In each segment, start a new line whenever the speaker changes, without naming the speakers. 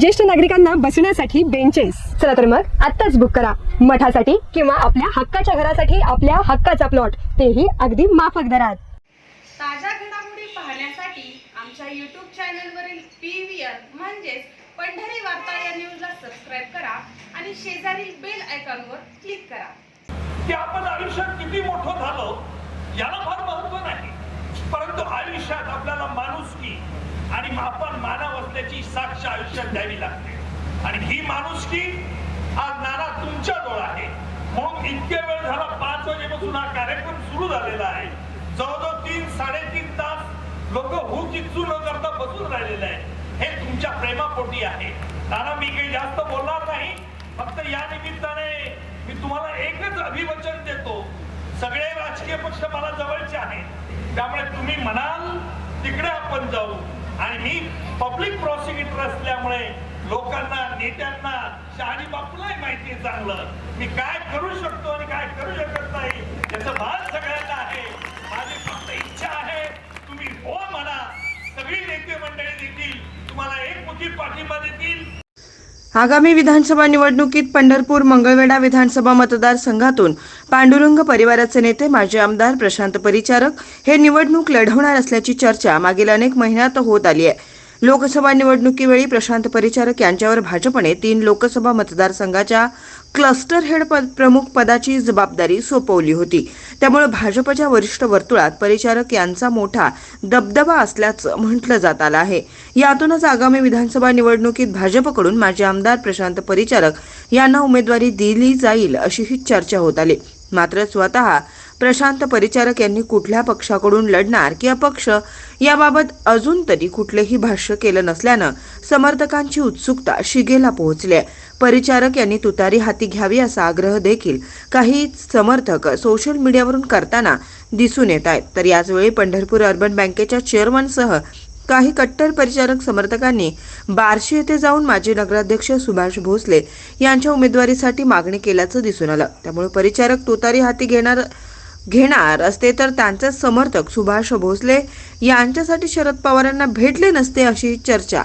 ज्येष्ठ नागरिकांना बसण्यासाठी बेंचेस चला तर मग आत्ताच बुक करा. मठासाठी किंवा आपल्या हक्काच्या घरासाठी आपल्या हक्काचा प्लॉट तेही अगदी माफक दरात.
ताज्या घडामोडी पाहण्यासाठी आमच्या यूट्यूब चॅनलवरील पी व्ही आर म्हणजेच पंढरी वार्ता या न्यूजला सबस्क्राईब करा आणि शेजारील बेल आयकॉनवर क्लिक करा.
की आपण आयुष्यात किती मोठं झालो याला फार महत्त्व नाही. परंतु आयुष्यात आपल्याला माणुसकी आणि आपण मानव असल्याची साक्ष आयुष्यात द्यावी लागते. आणि ही माणुसकी आज नाना तुमच्या जवळ आहे. म्हणून इतके वेळ झाला पाच वाजेपासून हा कार्यक्रम सुरू झालेला आहे. जवळजवळ तीन साडेतीन तास लोक हू किचू न करता बसून राहिलेले आहे हे तुमच्या प्रेमापोटी आहे. नाना मी काही जास्त बोलणार नाही. फक्त या निमित्ताने मी तुम्हाला एकच अभिवचन देतो. सगळे राजकीय पक्ष मला जवळचे आहेत. त्यामुळे तुम्ही म्हणाल तिकडे आपण जाऊ. आणि मी पब्लिक प्रॉसिक्युटर असल्यामुळे लोकांना नेत्यांना शहाणी बापूलाही माहिती चांगलं. मी काय करू शकतो आणि काय करू शकत नाही याचं भान सगळ्यांना आहे. माझी फक्त इच्छा आहे तुम्ही हो म्हणा. सगळी नेते मंडळी देतील तुम्हाला एक मुखी पाठिंबा देतील.
आगामी विधानसभा निवडणुकीत पंढरपूर मंगळवेढा विधानसभा मतदारसंघातून पांडुरंग परिवाराचे नेते माजी आमदार प्रशांत परिचारक हे निवडणूक लढवणार असल्याची चर्चा मागील अनेक महिन्यात होत आली आहे. लोकसभा निवडणुकीवेळी प्रशांत परिचारक यांच्यावर भाजपने तीन लोकसभा मतदारसंघाच्या क्लस्टर हेड पद प्रमुख पदाची जबाबदारी सोपवली होती. त्यामुळे भाजपच्या वरिष्ठ वर्तुळात परिचारक यांचा मोठा दबदबा असल्याचं म्हटलं जात आलं आहे. यातूनच आगामी विधानसभा निवडणुकीत भाजपकडून माजी आमदार प्रशांत परिचारक यांना उमेदवारी दिली जाईल अशीही चर्चा होत आली. मात्र स्वतः प्रशांत परिचारक यांनी कुठल्या पक्षाकडून लढणार की अपक्ष याबाबत अजून तरी कुठलेही भाष्य केलं नसल्यानं समर्थकांची उत्सुकता शिगेला पोहोचली परिचारक यांनी तुतारी हाती घ्यावी असा आग्रह देखील काही समर्थक सोशल मीडियावरून करताना दिसून येत आहेत. तर याचवेळी पंढरपूर अर्बन बँकेच्या चेअरमनसह काही कट्टर परिचारक समर्थकांनी बार्शी येथे जाऊन माजी नगराध्यक्ष सुभाष भोसले यांच्या उमेदवारीसाठी मागणी केल्याचं दिसून आलं. त्यामुळे परिचारक तुतारी हाती घेणार घेणार असते तर त्यांचे समर्थक सुभाष भोसले यांच्यासाठी शरद पवारांना भेटले नसते अशी चर्चा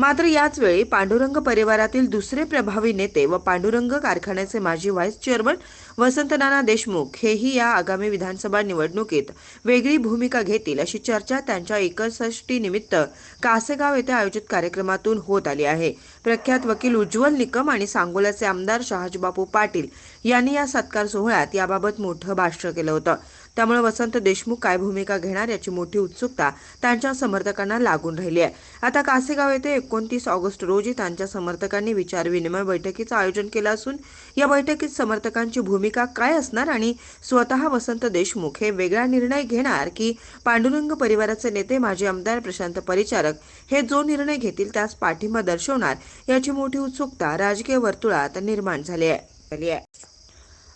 मात्र याच वेळी पांडुरंग परिवारातील दुसरे प्रभावी नेते व पांडुरंग कारखान्याचे माजी व्हाईस चेअरमन वसंत नाना देशमुख हेही या आगामी विधानसभा निवडणुकीत वेगळी भूमिका घेतील अशी चर्चा त्यांच्या एकसष्टी निमित्त कासेगाव येथे आयोजित कार्यक्रमातून होत आली आहे. प्रख्यात वकील उज्ज्वल निकम आणि सांगोल्याचे आमदार शहाजीबापू पाटील यांनी या सत्कार सोहळ्यात याबाबत मोठं भाष्य केलं होतं. त्यामुळे वसंत देशमुख काय भूमिका घेणार याची मोठी उत्सुकता त्यांच्या समर्थकांना लागून राहिली आहे. आता कासेगाव येथे एकोणतीस ऑगस्ट रोजी त्यांच्या समर्थकांनी विचारविनिमय बैठकीचं आयोजन केलं असून या बैठकीत समर्थकांची भूमिका काय असणार आणि स्वतः वसंत देशमुख हे वेगळा निर्णय घेणार की पांडुरंग परिवाराचे नेते माजी आमदार प्रशांत परिचारक हे जो निर्णय घेतील त्यास पाठिंबा दर्शवणार याची मोठी उत्सुकता राजकीय वर्तुळात निर्माण झाली आहे झाली आहे.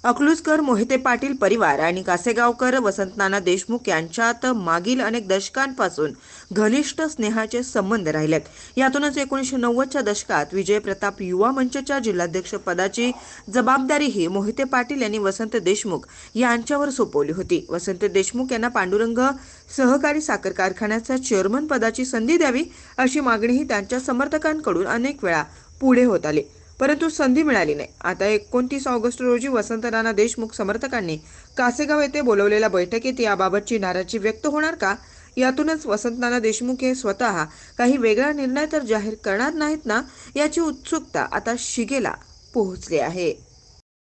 अकलूजकर मोहिते पाटील परिवार आणि कासेगावकर वसंतनाना देशमुख यांच्यात मागील अनेक दशकांपासून घनिष्ठ स्नेहाचे संबंध राहिलेत. यातूनच एकोणीसशे नव्वदच्या दशकात विजय प्रताप युवा मंचच्या जिल्हाध्यक्ष पदाची जबाबदारीही मोहिते पाटील यांनी वसंत देशमुख यांच्यावर सोपवली होती. वसंत देशमुख यांना पांडुरंग सहकारी साखर कारखान्याच्या चेअरमन पदाची संधी द्यावी अशी मागणीही त्यांच्या समर्थकांकडून अनेक वेळा पुढे होत आली. परंतु संधी मिळाली नाही. आता एकोणतीस ऑगस्ट रोजी वसंत नाना देशमुख समर्थकांनी कासेगाव येथे बोलवलेल्या बैठकीत याबाबतची नाराजी व्यक्त होणार का? यातूनच वसंत नाना देशमुख हे स्वतः काही वेगळा निर्णय तर जाहीर करणार नाहीत ना? याची उत्सुकता आता शिगेला पोहोचली आहे.